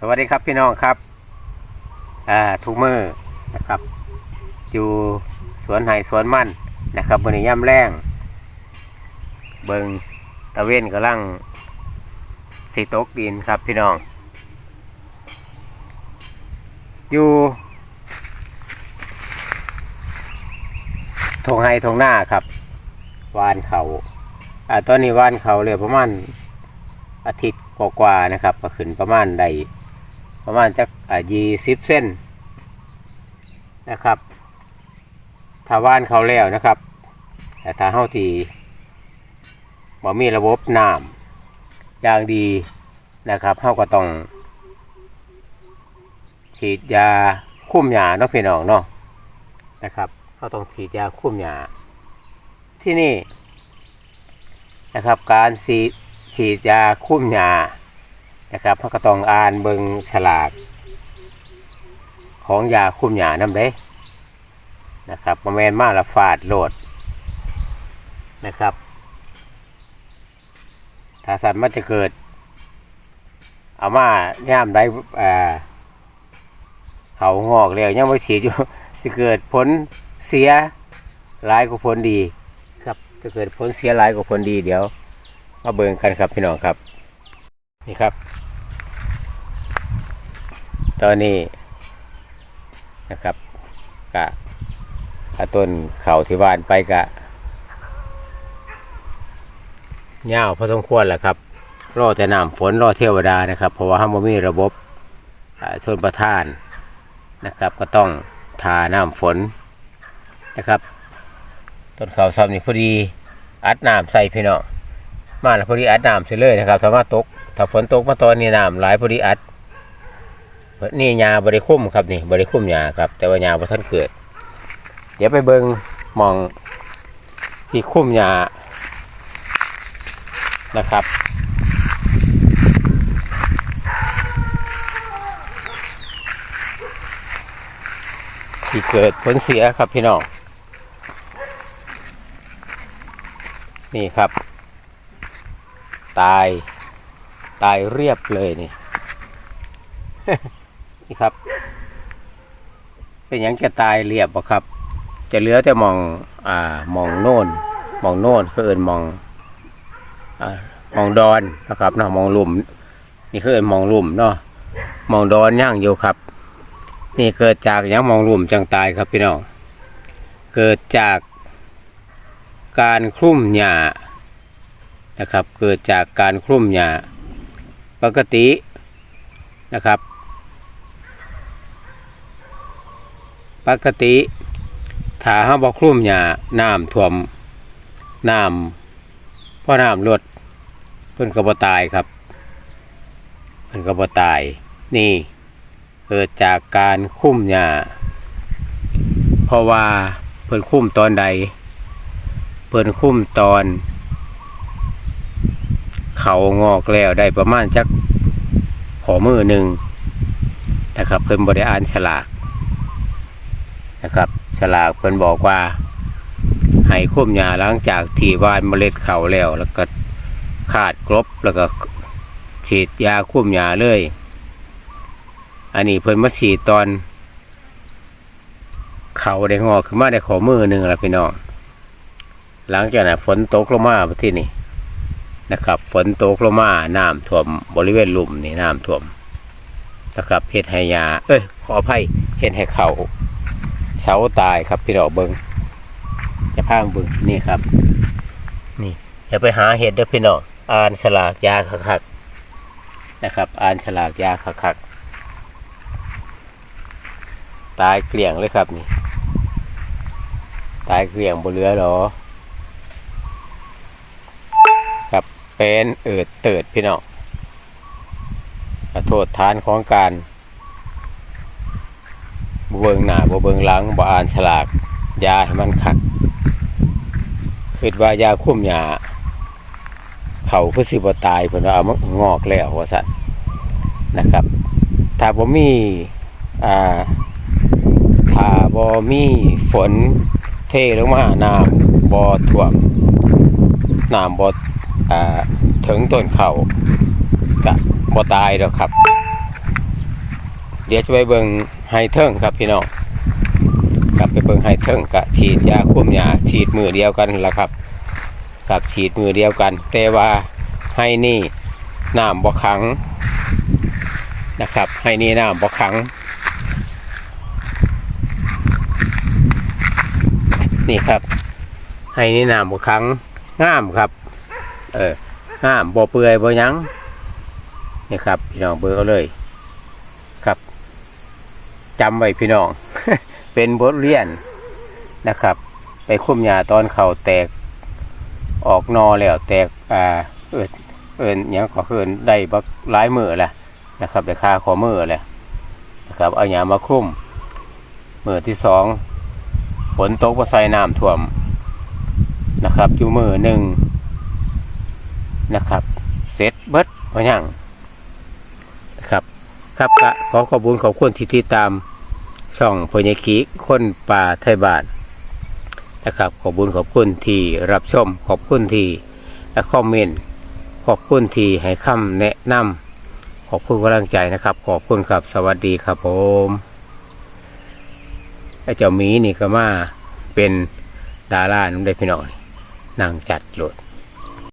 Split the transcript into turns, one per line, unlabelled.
สวัสดีครับพี่น้องครับทุกมือนะครับ อยู่สวนไห่สวนมันนะครับบนย่ำแรงเบิงตะเวนกำลังสีตกดินครับพี่น้อง อยู่ทงไฮทงหน้าครับ วานเขาอ่าตอนนี้วานเขาเลยประมาณอาทิตย์กว่าๆนะครับ ก็ขึ้นประมาณใด ประมาณจักยี่สิบเส้นนะครับถ้าว่านเขาแล้วนะครับ แต่ถ้าเฮาทีบ่มีระบบน้ำอย่างดีนะครับเฮาก็ต้อง ฉีดยาคุ้มหยาเนาะพี่น้องเนาะนะครับเขาต้องฉีดยาคุ้มหยาที่นี่นะครับการฉีดฉีดยาคุ้มหยา นะครับเขาก็ต้องอ่านเบิงฉลากของยาคุมหยานำเด้นะครับประมาณมาละฟาดโหลดนะครับ ถ้าสัตว์มันจะเกิด เอามาย่ามได้อ่าเขางอกแล้วยังไม่ฉีดอยู่จะเกิดผลเสียร้ายกว่าผลดี ครับจะเกิดผลเสียร้ายกว่าผลดีเดี๋ยว มาเบิ่งกันครับพี่น้องครับ นี่ครับ ตอนนี้นะครับกะต้นเขาที่บ้านไปกะเงาวพอสมควรแหละครับรอแต่น้ำฝนรอเทวดานะครับ เพราะว่าห้ามมีระบบอ่าชนประทานนะครับ ก็ต้องทาน้ำฝนนะครับ ต้นเขาซ้ำนี่พอดี อัดน้ำใส่พี่น้อง มาแล้วพอดีอัดน้ำใส่เลยนะครับถ้ามาตกถ้าฝนตกมาตอนนี้น้ำหลายพอดีอัดนี่ยาบริคุ้มครับนี่บริคุ้มยาครับ แต่ว่ายาพอท่านเกิด เดี๋ยวไปเบิงมองที่คุ้มยานะครับที่เกิดผลเสียครับพี่น้อง นี่ครับ ตาย ตายเรียบเลยนี่นี่ครับ เป็นยังจะตายเรียบบ่ครับ จะเหลือแต่มองอ่ามองโน่นมองโน่นคือเอินมองอ่ามองดอนนะครับเนาะมองลุ่ม นี่คือเอินมองลุ่มเนาะมองดอนย่างอยู่ครับ นี่เกิดจากยังมองลุ่มจังตายครับพี่น้องเกิดจากการคลุ่มหญ้า นะครับ เกิดจากการคลุ่มหญ้าปกตินะครับ ปกติถ้าห้าบอกคลุ่มหญ้าน้ำท่วมน้ำเพราะน้ำลดเพิ่นก็บ่ตายครับเพิ่นก็บ่ตาย นี่เกิดจากการคุ้มหญ้าเพราะว่าเพิ่นคุ้มตอนใด เพิ่นคุ้มตอน เขางอกแล้วได้ประมาณจักขอมือหนึ่งนะครับเพิ่นบริอ่านฉลากนะครับฉลากเพิ่นบอกว่าให้คุ้มหญ้าหลังจากที่หวานเมล็ดเขาแล้ว แล้วก็ขาดกรบแล้วก็ฉีดยาคุ้มหญ้าเลย อันนี้เพิ่นมาฉีดตอน เขาได้งอกขึ้นมาได้ขอมือหนึ่งแล้วพี่น้องหลังจากนั้นฝนตกลงมาที่นี่ นะครับฝนตกลงมาน้ำท่วมบริเวณลุ่มนี่น้ำท่วมนะครับเฮ็ดให้ยาเอ้ยขออภัยเฮ็ดให้เขาเสาตายครับพี่น้องเบิงจะพางเบิงนี่ครับ นี่อย่าไปหาเห็ดเด้อพี่น้องอ่านฉลากยาคักๆนะครับ อ่านฉลากยาคักๆตายเกลี่ยงเลยครับนี่ ตายเกลี่ยงบนเรือหรอ ครับ เป็นเอิดเติดพี่น้องโทษทานของการบเบิงหน้าบเบิงหลังบ่อ่านฉลากยาให้มันขัดคิดว่ายาคุ้มยาเขาคือสิบตายเพิ่นว่าเอามางอกแล้วว่าซั่นนะครับ ถ้าบ่มีอ่าถ้าบ่มีฝนเทลงมาน้ำบ่ท่วมน้ำบ่อ่า ถึงต้นเขาก็บ่ตายดอกครับ เดี๋ยวจะไปเบิ่งไฮเทิงครับพี่น้องกลับไปเบิ่งไฮเทิงกะฉีดยาคุมยาฉีดมือเดียวกันละครับกับฉีดมือเดียวกัน แต่ว่าให้นี่น้ำบ่ขังนะครับ ให้นี่น้ำบ่ขัง นี่ครับ ให้นี่น้ำบ่ขังงามครับ เอองามบ่เปื่อยบ่ยังนี่ครับ พี่น้องเบิ่งเอาเลย ครับจำไว้พี่น้อง เป็นบทเรียนนะครับ ไปคุ้มยาตอนเขาแตก ออกนอแล้วแตกอ่าเอิดเอินหยังก็เอินได้บักหลายมือแหละนะครับได้ค่าขอมือแหละนะครับเอาหยามาคุ้มมือที่สองฝนตกมาใส่น้ำท่วมนะครับอยู่มือหนึ่ง นะครับ เสร็จเบิดพอยังครับ ครับก็ขอขอบคุณขอบคุณที่ติดตามช่องพญคีคนป่าไทยบาทนะครับ ขอบคุณขอบคุณที่รับชม ขอบคุณที่คอมเมนต์ขอบคุณที่ให้คำแนะนำขอบคุณกำลังใจนะครับ ขอบคุณครับสวัสดีครับผมไอ้เจ้ามีนี่ก็มาเป็นดาราน้ำได้พี่น้องนี่นางจัดโหลด